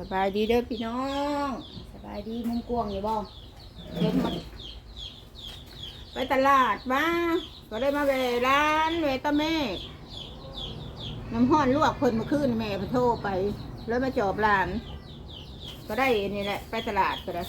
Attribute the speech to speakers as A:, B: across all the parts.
A: สบายดีเด้อพี่น้อง สบายดีมุมกวงอยู่บ่เห็นมดไปตลาดมาก็ได้มาแวร้านเวตาเมฆน้ำห้อนลวกเพิ่นมื่อคืนแม่ไปโทรไป แล้วมาจอบร้าน ก็ได้นี่แหละ ไปตลาดก็ได้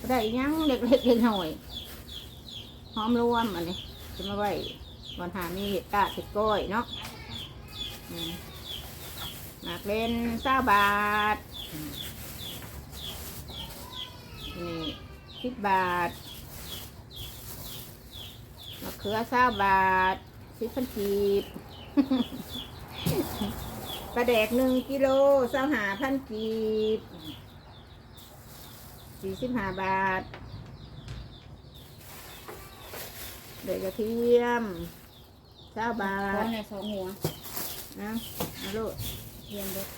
A: ก็ได้ยังเล็กๆเล็กหน่อยหอมรวมอันนี้จะมาไว้วันหามีเห็ดกาดเห็ดก้อยเนาะมหมากเล่นเศร้าบาท นี่สิบบาทมะเขือเศร้าบาทสิบพันกีบปลาแดกหนึ่งกิโลเศร้าหาพันกีบสี่สิบห้าบาทเดือกระเทียมเศร้าบา
B: ขอ
A: ท
B: ในสองหัว
A: นะเอาลูก
B: เทียมเด็ก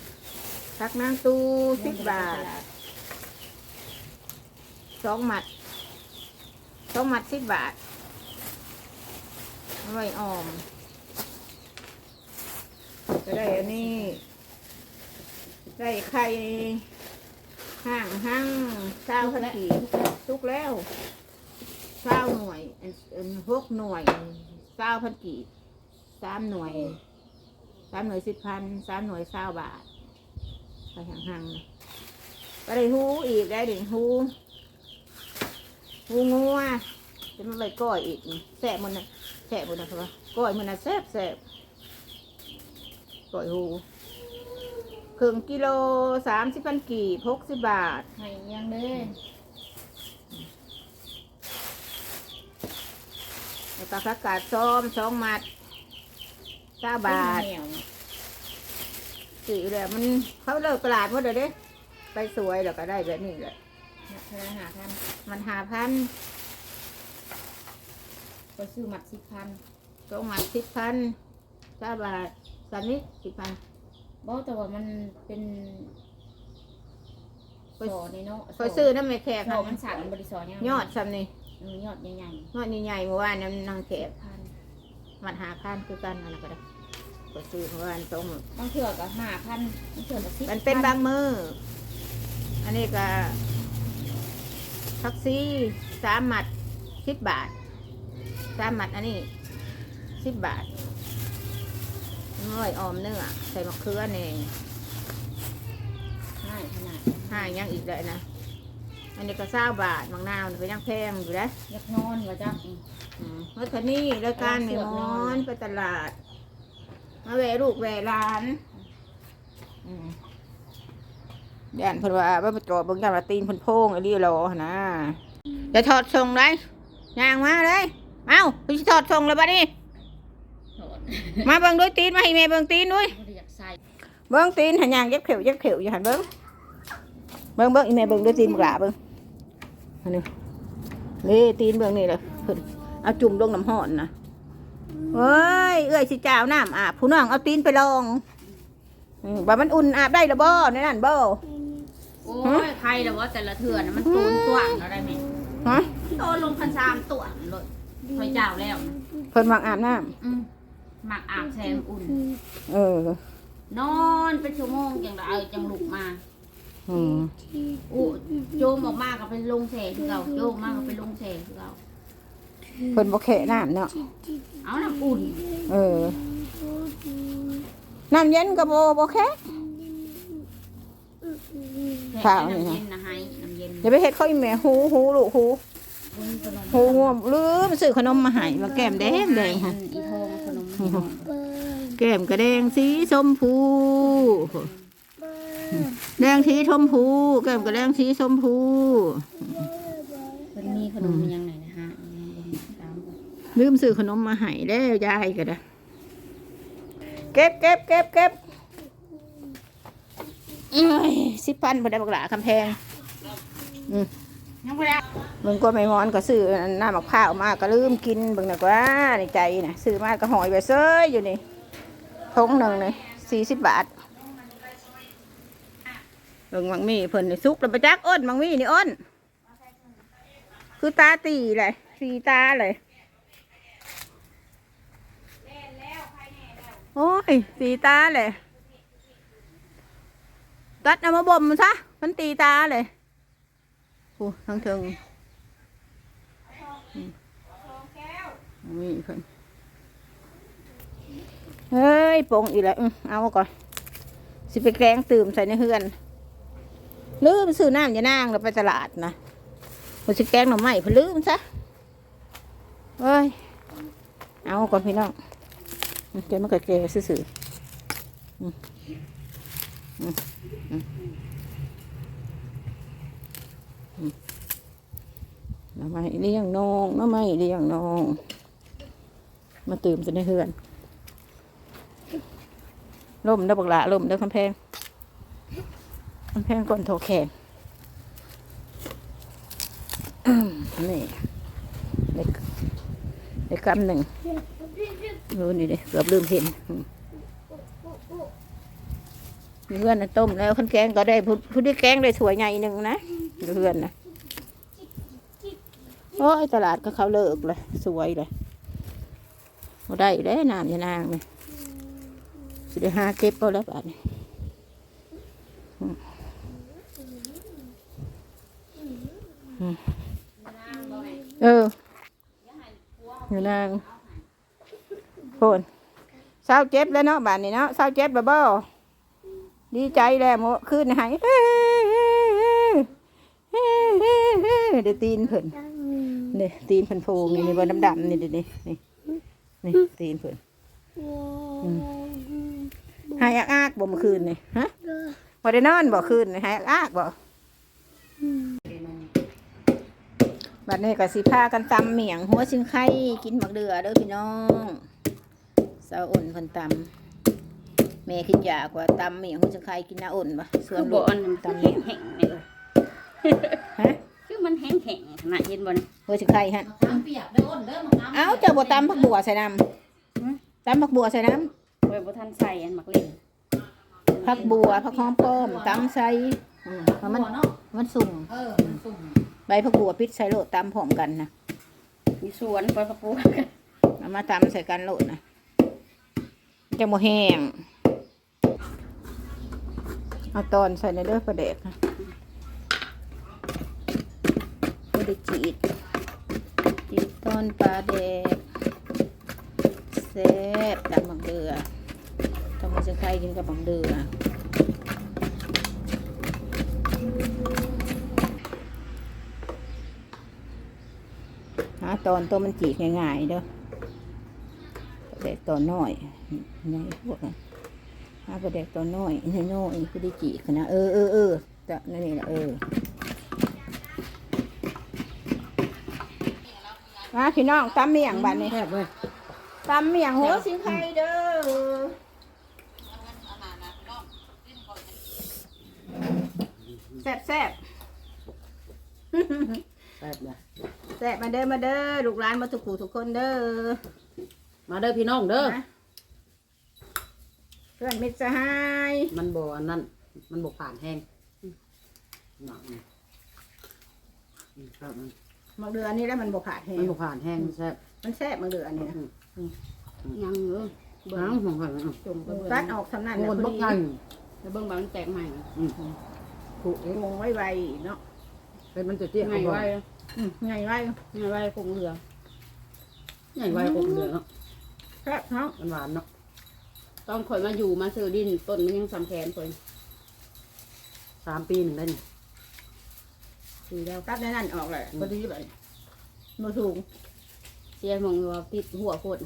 A: ผักนางตูสิบบาทสองหมัดสองหมัดสิบบาทไว้ออม จะได้อันนี้ ได้ไข่ห้างห้างเช้าพันกีทุกแล้วเช้าหน่วยหกหน่วยเช้าพันกีบสามหน่วยสามหน่วยสิบพันสามหน่วยเช้าบาท ไปห่างๆนะก็ได้หูอีกได้ถึงหูหูงัวจะมาไปก้อยอีกนี่แสบมันนะแสบมันนะครับว่าก้อยมันนะแสบแสบก้อยหูครึ่งกิโลสามสิบพันกี่หกสิบบาท
B: ให้ยังเลย
A: แล้วก็ผักกาดซ้อมสองมัดเก้าบาท
B: เหนียว
A: สื่เลยมันเขาเลิกตลาดหมดเลยเด้ ไปสวยแล้วก็ได้แบบนี้แหละ
B: นะธนหาท่าน
A: มันหาพัน
B: ก็ซื้อหมัดสิบพัน
A: สองมัดสิบพันเก้าบาทสามนิดสิบพัน
B: บอกแต่ว่ามันเป็นสอนี่เนาะ
A: คอยซื้อน้ำไม่แขก
B: สอมันสั่นบริสอเนี่ย
A: อดซ้ำนี่
B: เออยอดใหญ่
A: ยอดใหญ่ๆเมื่อวานน้ำนางแขก
B: พัน
A: มันหาพันคือกันอะไรก็ได้ คอยซื้อเมื่อวานตรง
B: บางเถื่อก็ห้าพันบางเถื่อก็สิบ
A: มันเป็นบางมือ อันนี้ก็ทักซี่สามหมัดสิบบาทสามหมัดอันนี้สิบบาทน้อยออมเนื้อใส่มะเขือเอง
B: ให้ขนาด
A: ห้ายังอีกเลยนะ อันนี้ก็เศร้าบาทบางนาวนี่ก็ยังแพงอยู่นะ
B: ยักนอนว่าจ้ะ
A: อืมรถคันนี้รายการไม่มอนไปตลาด มาแวะลูกแวะร้านอืมแดนเพิ่นว่าว่ามาจอดเบิ่งยามละตีนเพิ่นโพงไอ้ลี่รอหั่นนะจะถอดทรงได้ย่างมาเลยเอ้าพี่สิถอดทรงเลยบัดนี้
B: โถด
A: มาเบิ่งด้วยตีนมาให้แม่เบิ่งตีนด้วย
B: บ่ได้อยากใส่
A: เบิ่งตีนหันย่างเย็บเขียวเย็บเขียวอยู่หันเบิ่งเบิ่งเบิ่งอีแม่เบิ่งด้วยตีนบักหลาเบิ่งอันนี้นี่ตีนเบิ่งนี่เลยเพิ่นเอาจุ่มลงน้ำห้อนนะ เฮ้ย เอ้อยสิจ้าวน้ำอาบผู้น้องเอาตีนไปลองอืมว่ามันอุ่นอาบได้หรือบ่ในนั่นบ่
B: โอ้ยใครแต่ว่าแต่ละเถื่อนะมันโตนตัวงแล้วได้ไหม
A: ฮะ
B: โตลงพันสามตัวเลยคอยเจ้าแล้วนะ
A: เพิ่นมักอาบน้
B: อืมหมักอาบแซมอุ่นำ
A: เออ
B: นอนเป็นชั่วโมงจังเอาจังลุกมา
A: อืม
B: อู้โจมออกมาก็เป็นลงแสงคือเก่าโจมมากก็เป็นลงแสงคือเก่า
A: เพิ่นบ่แค่น้ำเนาะ
B: เอาน้ำอุ่น
A: เออ น้ำเย็นก็บ่บ่แค่
B: แค่
A: ข่าว
B: น้ำ
A: นี่นะ
B: เย็นนะให้น้ำเย็น
A: อย่าไปเฮ็ดเขาอีแม่หูหูลูกหู
B: อุ้ยขนม
A: หูง่วงลืมซื้อขนมมาให้มาแก้มแดงแดง
B: อั
A: ฮะ
B: นอีทองขนมอีทอง
A: แก้มกระแดงสีชมพู แดงสีชมพู แก้มกระแดงสีชมพู
B: มันมีขนมยังไงนะฮะตามก่อน
A: ลืมซื้อขนมมาให้แล้วยายก็ได้เก็บเก็บเก็บเก็บสิพันบ่ได้บักหลาคำแพง
B: มึ
A: งก็ไม่มอนก็ซื้อน้ำมะพร้าวมาก็ลืมกินบิ่งนักว่าในใจนะซื้อมาก็หอยไปเซ้ยอยู่นี่ทงหนึ่งเลยสี่สิบบาทเบิ่งมังมีเพิ่นในซุกแล้วไปจักอ้นมังมีนี่อ้น คือตาตีเลยสีตาเลย โอ้ย สีตาเลยตัดเอามาบ่มซะ มันตีตาเลยโอ้ทั้งเทิงมนี่เพิ่นเฮ้ยโปงอีกแล้วอื้อเอาก่อน สิไปแกล้งตื่มใส่ในเฮือนลืมซื้อน้ำอย่านางเราไปตลาดนะมันสิแกงหน่อไม้เพลืมซะเอ้ย เอาก่อนพี่น้อง เกมันก็แกซื่อๆอืมอืมอืมน่อไม้เลี้ยงน้องน่อไม้เลี้ยงน้อง มาตื่มใส่ในเฮือนล่มเด้บักหละล่มเด้คำแพงคำแพงก่อนโทแขนนี่เด็กเด็กกำหนึ่ง รู้นี่เด้เกือบลืมเห็นเพื่อนนะต้มแล้วขันแกงก็ได้ผู้ที่แกงได้สวยใหญ่หนึ่งนะเพื่อนนะโอ้ยตลาดก็เขาเลิกเลยสวยเลยได้แล้น้ำยานางเนี่ยสิได้หาเก็บเอาแล้วบาดนี้เออยู่นาง พนเศร้าเจ็บแล้วเนาะบาดนี้เนาะเศร้าเจ็บแล้วบ่ดีใจแล้วโมขึ้นให้เฮ้เดี๋ยวตีนเพิ่นนี่ตีนเพิ่นโพงนี่นี่บนดำๆนี่เดี๋ยวนี่นี่นี่ตีนเพิ่นหายอากบ่เมื่อคืนนี่ฮะบ่ได้นอนบ่คืนนี่หายอากบ่บัดนี้ก็สิพากันตำเมียงหัวชิงไข่กินหมักเดือเด้อพี่น้อง สาวอ่นเพิ่นตำแม่คิดอยากว่าตำเมียงหัวชิงไข่กินน้าอ่นบ่ส่ว
B: คื
A: น
B: อ
A: ลู
B: บ่
A: ก
B: อันนั้น
A: ตำ
B: แห้
A: เมียง
B: งแห้งๆนี่เลย
A: ฮะ
B: คือมันแห้งแห้งๆขนาดเห็นบ่นี่
A: หัวชิงไข่ฮะ
C: น้ำเปียกเด้ออ้นเด้อมะขาม
A: เอ้าเจ้าบ่ตำผักบัวใส่น้ำตำผักบัวใส่น้ำ
B: โดยบ่ทันใส่อันมักเล่น
A: ผักบัวผักหอมป้อมตำใส่อืมเพราะมัน
C: หัวเนาะ
A: มันสุ่ม
C: เออมันสุ่ม
A: ใบผักบัวพิษใส่โลดตำพร้อมกันนะ
B: มีสวนปล่อยผักบัวกัน
A: เอามาตำใส่กันโลดนะ จะโมแห้ง เอาตอนใส่ในเลือดประเด็กนะไม่ได้จีดจีดตอนปลาแดกแซ่บดำบักเดือทำมันจะใครกินกับบักเดือหาตอนตัวมันจีดง่ายๆเด้อ ตัวน้อยนี่พวกนั้นหาประเด็กตัวน้อยน้อยน้อยคือได้จีขนาดเออเออเออแต่นั่นนี่แหละเออมาพี่น้องตำเมี่ยงบัดนี้
C: แซ่บเว้ย
A: ตำเมี่ยงหัวสิงไข่เด้อแซ่บแซ่บ
C: แซ่บเลย
A: แซ่บมาเด้อมาเด้อลูกหลานมาทุกคู่ทุกคนเด้อ
C: มาเด้อพี่น้องเด้อ
A: นะเพื่อนมิตรสหาย
C: มันบ่อันนั้น มันบ่ผ่านแห้งหนักนี่อืมครับมัน
A: มังเดืออันนี้แล้วมันบกขาดแห้
C: มัน
A: ง
C: บ่ผ่านแห้งแซ่บ
A: มันแซ่บมังเดืออันนี้นะ
B: ยังอยู่
C: น้ำของข่อยมัน
B: จุ่มกระเบื้
A: ตั
B: อ
A: ด
B: ง
A: ออกสำนัก
C: มัน
A: นะ
C: บ่
A: พอ
C: บ่
A: ดี
C: ทัน
B: แล้วเบิ่งบางแตกใหม่
C: อืมถูกเอง
A: งงไว้ไวเนาะ
C: เป็นมันจะเตี้ย
B: ใหญ่
C: เอาบ่
B: ไว้
A: อืมไงไว้
B: ใหญ่ไว้คงเหลือ
C: ใหญ่ไว้คงเหลือเนาะ
A: แซ่บเนาะ
C: มันหวานเนาะ
B: ตอนข่อยมาอยู่มาซื้อดินต้นมันยังสำแขนข่อย
C: สามปีหนึ่งได้นี่
B: ซื้อแล้ว
A: ตัดในนั่นออกเลยพอดีเลยมาสูง
B: เสียหมองว่าติดหัวโคตร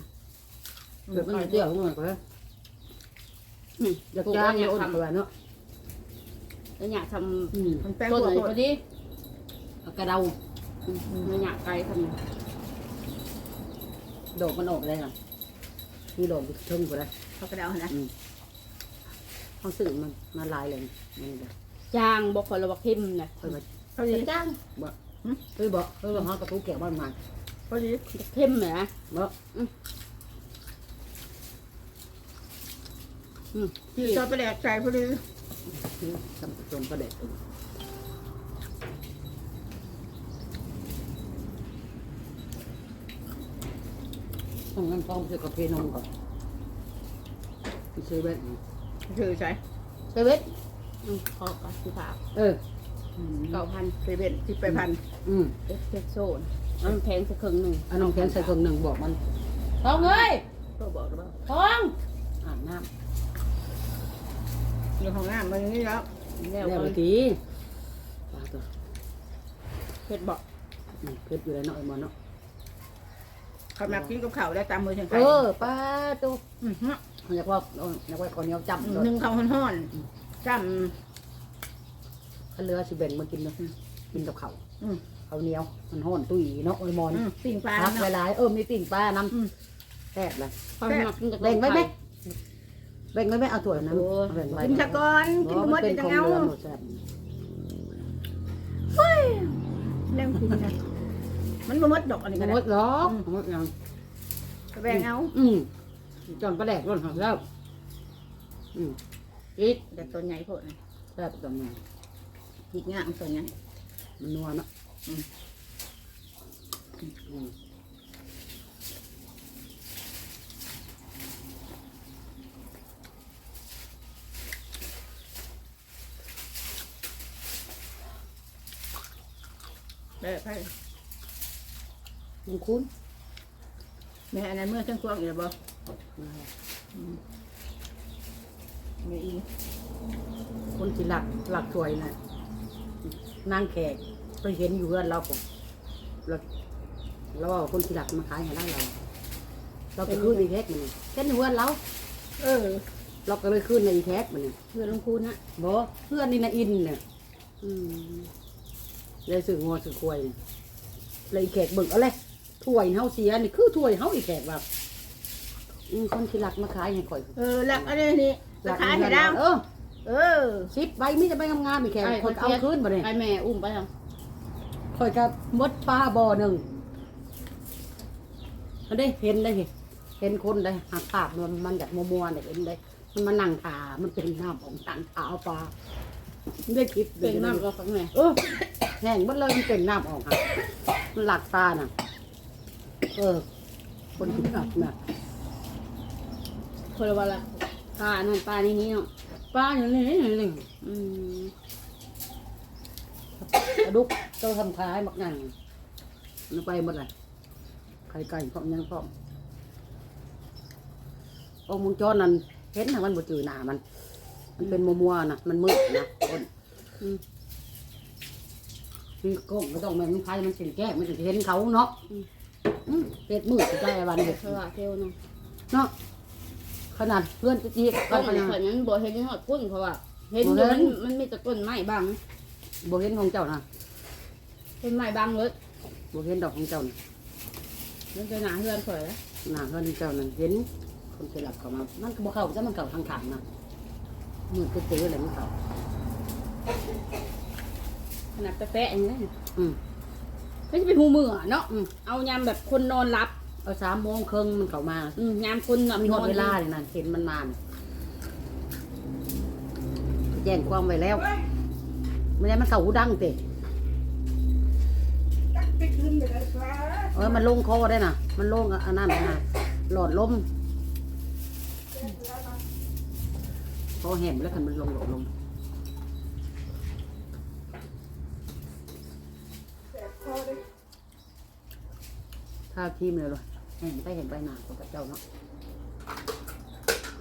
C: เกิดมันจะเตี้ยของมันก็เลยอยากจ้างเนี่ยอ้นตัวเนาะ
B: แล้วอยากท
C: อืม
A: มันแป้งำ
B: ต้น
A: หัว
B: ไหน
A: โค
B: พ
A: ต
B: อ
A: ร
B: ดี
C: เอากระเดา
B: แล้วอยากไกลท
C: ดอกมันออกได้หรอ มีดอกอยู่เทิงกูได้
A: เขากระเดานะ
C: เขาสื่อมันมาลายเลยมันแบบ
B: จางบอกคนละบอกพิมนะ
C: เคยมา
A: พอดี
B: จ้าง
C: เคยบอกเคยบอกเขากระตุ้แก้วบ้านมัน
A: พอดี
B: พิมเหรอ
C: บอก
A: ที่ชอบไปแหลกใจพอดี
C: ทำตรงประเด็ด ต้องงั้นต้องซื้อกาแฟนมก่อนซื้อเวท
A: ถือใส่
C: ซื้อเวท
B: อืมขอกับสิฝา
C: เอออืม
B: เก้าพัน
A: เซเว่นสิบไปพัน
C: อืม
B: เอ็กเซโซนอันแพงสักครึ่งหนึ่ง
C: อาน้องแขนใส่เครื่องหนึ่งบอกมันทองเอ้ย
A: ก็บอกแล้วว่า
C: ทองอาบน้
A: อยู่ห้องน้ำมันนี้แล้ว
B: แล้ว
C: แล้วเมื่อกี้ปลาตัว
B: เผ็ดบอก
C: อืมเผ็ดอยู่แล้วเนาะไอ้หมอนเนาะ
A: ขามากินกับข้าวได้ตามมือเชียงไค
C: เออป้าตัว
A: อือฮึ
C: อยากว่าเอาอยากว่าคนเหนียวจำเลย
A: หนึ่งข้าวห้อนๆจ้
C: ข้าเรือสิแบ่งมากินเนาะกินกับข้าวำ
A: อืม
C: ข้าวเหนียว มันห่อนตุ้ยเนาะไอ้หมอน
A: อืมปิ้งปลา
C: พัก
A: เนาะ
C: หลายๆเออมีติ่งปลาน้
A: อืมำ
C: แซ่บเลย
B: พอมากินกับ
C: แบ่งไว้ไหมแบ่งไว้ไหมเอาถ้วยนั้นแบ่งไว้
A: กินชะกอนกิน
C: อ๋อ
A: หม
C: มั
A: ด
C: นเป็น
A: จะ
C: ของ
A: เงา
C: เรือหมดแซ่บ
A: เรื่องกินนะ มันบ่หมดดอกอันนี้ก็
C: หม
A: ได้
C: ดหรอกหมดยัง
A: ก็แบ่งเอา
C: อืมจอนปลาแดกร่อนหอมแล้ว อืมอีก
A: แต่ตัวใหญ่โพดนะ
C: แซ่บตรงนี้
A: อีกงามตัวใหญ่
C: มันนัวเนาะ
A: อืม
C: อืม
A: แบบให้
C: มันคุ้น
A: แม่อันนั้นเมื่อเช่างควงอีกแล้วบ่ไม่อี
C: คนที่หลักหลักสวยน่ะนางแขกไปเห็นอยู่เพื่อนเราผมเราเราว่าคนที่หลักมาขายให้ได้เรา เราไปคืนในแท็กมันนี่แค่ในเพื่อนเรา
A: เออ
C: เราก็เลยคืนในแท็กมันนี่
B: เพื่อนลงคูณนะ
C: บอเพื่อนนี่นะอินเนี่ย
B: อืม
C: เลยสื่องอสื่อควยเนี่ยเลยอีแขกเบิ่งเอาเลย ถ้วยเฮาเสียนี่คือถ้วยเฮาอีแขกว่าอืมคนที่หลักมาขายให้ข่อย
A: เออหลักอันนี้นี่ราคา
C: เงิ
A: เห็น
C: น
A: ดาว
C: เออ
A: เออ
C: สิบใบมิจะใบงามๆอีแขกคนเอาคืนบ่เนี่ย
B: ให้แม่อุ้มไปท
C: ข่อยกับมดปลาบ่อหนึ่งอันได้เห็นได้เห็นเห็นคนได้หักปากมันมันจากมัวๆเนี่ยเห็นได้มันมานั่งขามันเป็นน้ำของตังขาเอาปลาไม่ได้คิดำ
B: เป็นน้ำก็ฟังแม่
C: เออแห้งมันเลยมันเป็นน้ำออกค่ะมันหลักปลาน่ะ เออ คนที่หลักน่ะ
B: คนละวันละปลานั่นปลานี่นี่เนาะ
C: ปลาอย่างนี้อย่างนี้
B: อืม
C: ปลาดุกเจ้าทำขายบักนั่งมันไปหมดเลยไข่ไก่พร้อมยังพร้อมองค์มุงจรนั่นเห็นนะมันบ่จือหน้ามัน มันเป็นมัวๆนะมันมืดนะคน
B: อืม
C: มีกล้องไม่ต้องแม่มันไฟมันสิแก้มันจะเห็นเขาเนาะ อืมเห็ดมืดจะได้วันเด็ด
B: เพราะว่าเทวเนาะ
C: เนาะขนาดเพื่อนจะจีบ
B: ก็
C: ก็
B: มัน
C: ยัง
B: ข่อยนั้นบ่เห็นหอดกุ้นเพราะว่าเห็นอยู่มันมันมีแต่ต้นไม้บาง
C: บ่เห็นของเจ้านะ
B: ต้นไม้บางเลย
C: บ่เห็นดอกของเจ้านะ
B: มันจะหนาเฮือนข่อยแล้ว
C: หน้าเพื่อนเจ้านั่นเห็นคนสลับเข้ามา มันก็บ่เข้าจะมันเข้าทางขางนะมืดก็เจออะไรมันเข้า
B: ขนาดแปะๆอย่างนี้นะ
C: อืม
B: ไม่ใช่เป็นหูมืออะเนาะอืมเอายามแบบคนนอนหลับ
C: เอาสามโมงครึ่งมันเข้ามา
B: อืมยามคนแบบ
C: มีหม
B: น
C: ด
B: อน
C: เวลาเลยนั่นเห็นมันมาน่ะแจ้งความไว้แล้วไม่ได้มันเข้าหูดังเตะ
A: ไปขึ้นไปเลยครับ
C: เออมันลงคอได้น่ะ มันลงอันนั้นนะหลอดลมคอแหมแล้วคันมันลงหลอดลม ท่าวทีมเลยเลยเห็นไปเห็นไปหนาของเจ้าเนาะ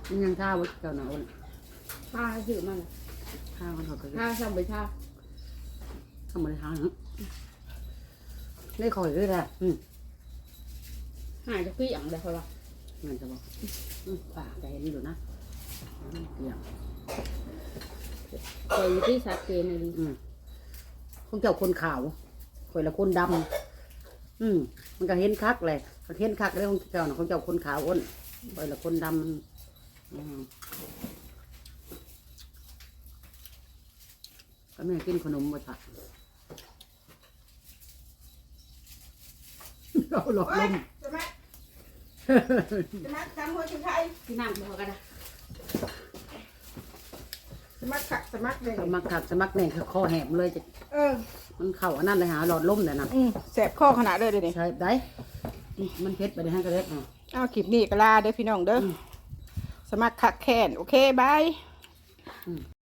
C: มันยังท่าวเจ้าหนาอ้น
B: ผ้าถือมัน
C: ท่ามันเขาก็
B: ผ้าวซ้ำไปผ้า
C: ทำมาได้ท่าเนาะได้คอยด้วยแหละอืม
B: หายจากพี่อย่างเดียวเขาละ
C: เงินจะบอกอืมป่าจะเห็นอยู่นะเกี่ยง
B: คอยที่ชัดเจนเลย
C: อืมของเจ้าคนขาวคอยละคนดำ อืมมันก็เห็นคักเลยก็เห็นคักเลยของเจ้านะของเจ้าคนขาวอ้นคอยละคนดำมันอืมก็แม่กินขนมมาถักเราหลอกลม
A: จะมาจะมาทำหัวชุดไทย
B: ที่นั่งพอกันนะ
A: ส มัครขักสมัครเลย
C: สมัครขัดสมัครแหน่งคอแหบเลยจะ
A: เออ
C: มันเข่าอันนั้นเลยหาหลอดลมเนี่ยนะ
A: อืมแสบข้อขนาดเลยเดี๋ยวนี้
C: ใช่ได้นี่มันเพชรไปได้ให้กระเล็กอะ
A: เอาคลิปนี้ก็ลาเด้อพี่น้องเด้ออสมัครขักแค้นโอเคบาย